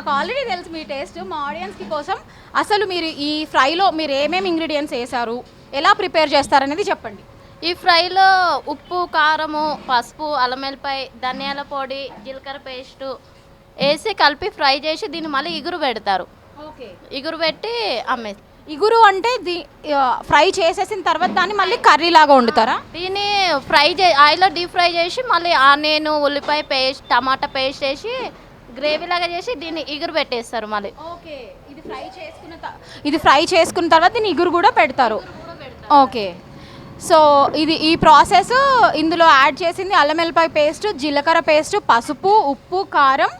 నాకు ఆల్రెడీ తెలుసు మీ టేస్ట్ మా ఆడియన్స్కి కోసం అసలు మీరు ఈ ఫ్రైలో మీరు ఏమేమి ఇంగ్రీడియంట్స్ వేసారు ఎలా ప్రిపేర్ చేస్తారనేది చెప్పండి. ఈ ఫ్రైలో ఉప్పు కారము పసుపు అల్లం వెల్లిపాయ ధనియాల పొడి జీలకర్ర పేస్టు వేసి కలిపి ఫ్రై చేసి దీన్ని మళ్ళీ ఇగురు పెడతారు. ఓకే. ఇగురు పెట్టి అమ్మేస్తారు ఇగురు అంటే ది ఫ్రై చేసేసిన తర్వాత దాన్ని మళ్ళీ కర్రీ లాగా వండుతారా? దీన్ని ఫ్రై చే ఆయిల్లో డీప్ ఫ్రై చేసి మళ్ళీ ఆనియన్ ఉల్లిపాయ పేస్ట్ టమాటా పేస్ట్ వేసి గ్రేవీ లాగా చేసి దీన్ని ఇగురు పెట్టేస్తారు మళ్ళీ. ఓకే ఇది ఫ్రై చేసుకున్న ఇది ఫ్రై చేసుకున్న తర్వాత దీన్ని ఇగురు కూడా పెడతారు. ఓకే. సో ఇది ఈ ప్రాసెస్ ఇందులో యాడ్ చేసింది అల్లం వెల్లిపాయ పేస్ట్ జీలకర్ర పేస్ట్ పసుపు ఉప్పు కారం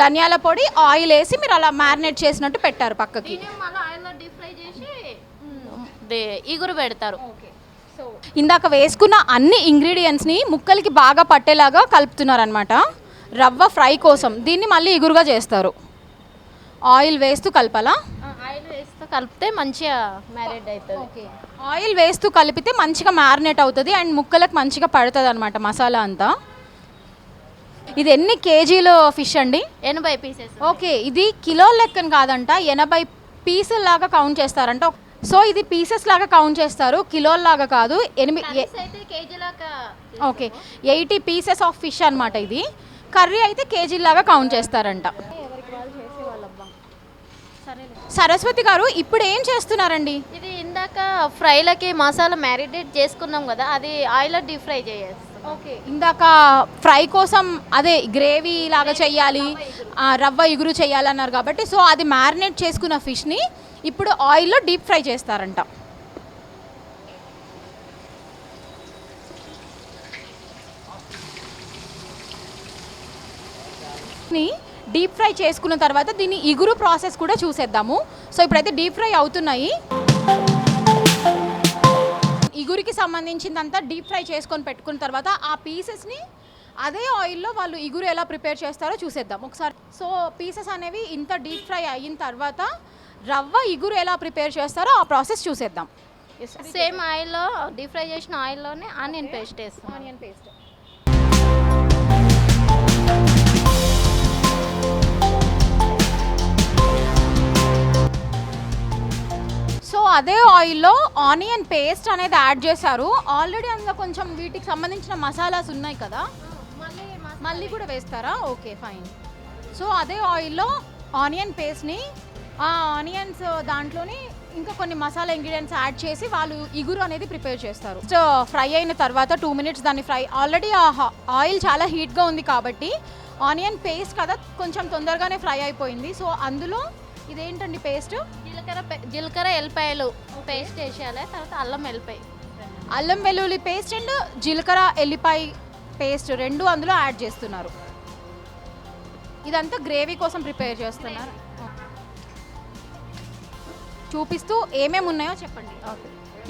ధనియాల పొడి. ఆయిల్ వేసి మీరు అలా మ్యారినేట్ చేసినట్టు పెట్టారు పక్కకి. ఇగురు పెడతారు. ఇందాక వేసుకున్న అన్ని ఇంగ్రీడియంట్స్ని ముక్కలకి బాగా పట్టేలాగా కలుపుతున్నారనమాట రవ్వ ఫ్రై కోసం దీన్ని మళ్ళీ ఇగురుగా చేస్తారు. ఆయిల్ వేస్తూ కలపాలా? ఆయిల్ వేస్తూ కలిపితే మంచిగా మ్యారేడ్ అవుతుంది. ఆయిల్ వేస్తూ కలిపితే మంచిగా మ్యారినేట్ అవుతుంది అండ్ ముక్కలకు మంచిగా పడుతుంది అనమాట మసాలా అంతా. ఇది ఎన్ని కేజీలు ఫిష్ అండి? ఎనభై పీసెస్ ఓకే. ఇది కిలో లెక్కన కాదంట ఎనభై పీసుల లాగా కౌంట్ చేస్తారంట. సో ఇది పీసెస్ లాగా కౌంట్ చేస్తారు కిలోల లాగా కాదు ఎనిమిది okay. Eighty pieces of fish అనమాట ఇది. కర్రీ అయితే కేజీలాగా కౌంట్ చేస్తారంట. సరస్వతి గారు ఇప్పుడు ఏం చేస్తున్నారండి? ఇది ఇందాక ఫ్రైలకి మసాలా మ్యారినేట్ చేసుకున్నాం కదా అది ఆయిల్లో డీప్ ఫ్రై చేయాలి ఓకే ఇందాక ఫ్రై కోసం అదే గ్రేవీ లాగా చెయ్యాలి ఆ, రవ్వ ఇగురు చేయాలన్నారు కాబట్టి సో అది మ్యారినేట్ చేసుకున్న ఫిష్ని ఇప్పుడు ఆయిల్లో డీప్ ఫ్రై చేస్తారంట. ని డీప్ ఫ్రై చేసుకున్న తర్వాత దీన్ని ఇగురు ప్రాసెస్ కూడా చూసేద్దాము. సో ఇప్పుడైతే డీప్ ఫ్రై అవుతున్నాయి. ఇగురికి సంబంధించిందంతా డీప్ ఫ్రై చేసుకొని పెట్టుకున్న తర్వాత ఆ పీసెస్ని అదే ఆయిల్లో వాళ్ళు ఇగురు ఎలా ప్రిపేర్ చేస్తారో చూసేద్దాం. ఒకసారి సో పీసెస్ అనేవి ఇంత డీప్ ఫ్రై అయిన తర్వాత రవ్వ ఇగురు ఎలా ప్రిపేర్ చేస్తారో ఆ ప్రాసెస్ చూసేద్దాం. సేమ్ ఆయిల్లో డీప్ ఫ్రై చేసిన ఆయిల్లోనే ఆనియన్ పేస్ట్ వేస్తాం. ఆనియన్ పేస్ట్ అదే ఆయిల్లో ఆనియన్ పేస్ట్ అనేది యాడ్ చేశారు. ఆల్రెడీ అందులో కొంచెం వీటికి సంబంధించిన మసాలాస్ ఉన్నాయి కదా. మళ్ళీ కూడా వేస్తారా? Okay fine. సో అదే ఆయిల్లో ఆనియన్ పేస్ట్ని ఆ ఆనియన్స్ దాంట్లోని ఇంకా కొన్ని మసాలా ఇంగ్రీడియంట్స్ యాడ్ చేసి వాళ్ళు ఇగురు అనేది ప్రిపేర్ చేస్తారు. సో ఫ్రై అయిన తర్వాత టూ మినిట్స్ దాన్ని ఫ్రై ఆల్రెడీ ఆ ఆయిల్ చాలా హీట్గా ఉంది కాబట్టి ఆనియన్ పేస్ట్ కదా కొంచెం తొందరగానే ఫ్రై అయిపోయింది. సో అందులో ఇదేంటండి పేస్ట్? జీలకర్ర పే- జీలకర్ర ఎల్లిపాయలు పేస్ట్ వేసేయాలి తర్వాత అల్లం వెల్లిపాయ అల్లం వెల్లుల్లి పేస్ట్ అండ్ జీలకర్ర ఎల్లిపాయ పేస్ట్ రెండు అందులో యాడ్ చేస్తున్నారు. ఇదంతా గ్రేవీ కోసం ప్రిపేర్ చేస్తున్నారు. చూపిస్తూ ఏమేమి ఉన్నాయో చెప్పండి.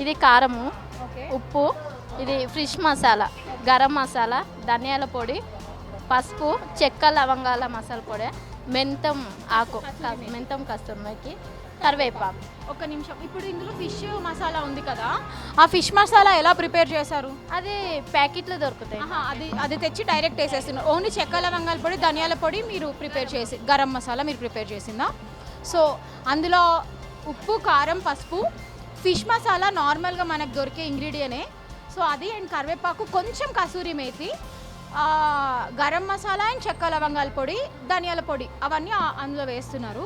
ఇది కారము ఓకే. ఉప్పు ఇది ఫిష్ మసాలా గరం మసాలా ధనియాల పొడి పసుపు చెక్క లవంగాల మసాలా పొడి. మెంతం ఆకు మెంతం కస్తూర్మకి కరివేపాకు. ఒక నిమిషం. ఇప్పుడు ఇందులో ఫిష్ మసాలా ఉంది కదా? ఆ ఫిష్ మసాలా ఎలా ప్రిపేర్ చేశారు? అది ప్యాకెట్లు దొరుకుతాయి. అది అది తెచ్చి డైరెక్ట్ వేసేస్తున్నారు ఓన్లీ చెక్క లవంగాల పొడి ధనియాల పొడి మీరు ప్రిపేర్ చేసి గరం మసాలా మీరు ప్రిపేర్ చేసిందా? సో అందులో ఉప్పు కారం పసుపు. ఫిష్ మసాలా నార్మల్గా మనకు దొరికే ఇంగ్రీడియనే సో అది అండ్ కరివేపాకు కొంచెం కసూరి మేతి. గరం మసాలా అండ్ చెక్క లవంగాల పొడి ధనియాల పొడి అవన్నీ అందులో వేస్తున్నారు.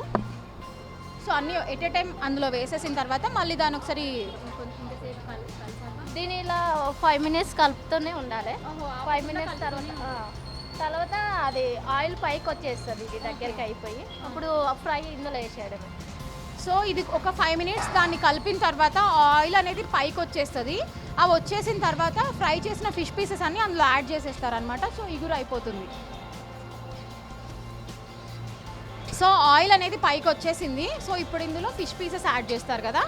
సో అన్నీ ఎట్ ఏ టైం అందులో వేసేసిన తర్వాత మళ్ళీ దాని ఒకసారి దీని ఇలా ఫైవ్ మినిట్స్ కలుపుతూనే ఉండాలి. ఫైవ్ మినిట్స్ తర్వాత తర్వాత అది ఆయిల్ పైకి వచ్చేస్తుంది ఇది దగ్గరికి అయిపోయి. అప్పుడు ఫ్రై ఇందులో వేసేయడమే. సో ఇది ఒక ఫైవ్ మినిట్స్ దాన్ని కలిపిన తర్వాత ఆయిల్ అనేది పైకి వచ్చేస్తుంది. అవి వచ్చేసిన తర్వాత ఫ్రై చేసిన ఫిష్ పీసెస్ అన్ని అందులో యాడ్ చేసేస్తారనమాట సో ఇగురు అయిపోతుంది సో ఆయిల్ అనేది పైకి వచ్చేసింది. సో ఇప్పుడు ఇందులో ఫిష్ పీసెస్ యాడ్ చేస్తారు కదా.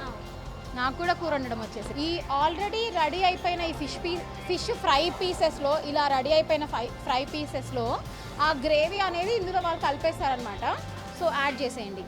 నాకు కూడా కూర వండడం వచ్చేసి ఈ ఆల్రెడీ రెడీ అయిపోయిన ఈ ఫిష్ పీ ఫిష్ ఫ్రై పీసెస్లో ఇలా రెడీ అయిపోయిన ఫ్రై ఫ్రై పీసెస్లో ఆ గ్రేవీ అనేది ఇందులో వాళ్ళు కలిపేస్తారనమాట సో యాడ్ చేసేయండి.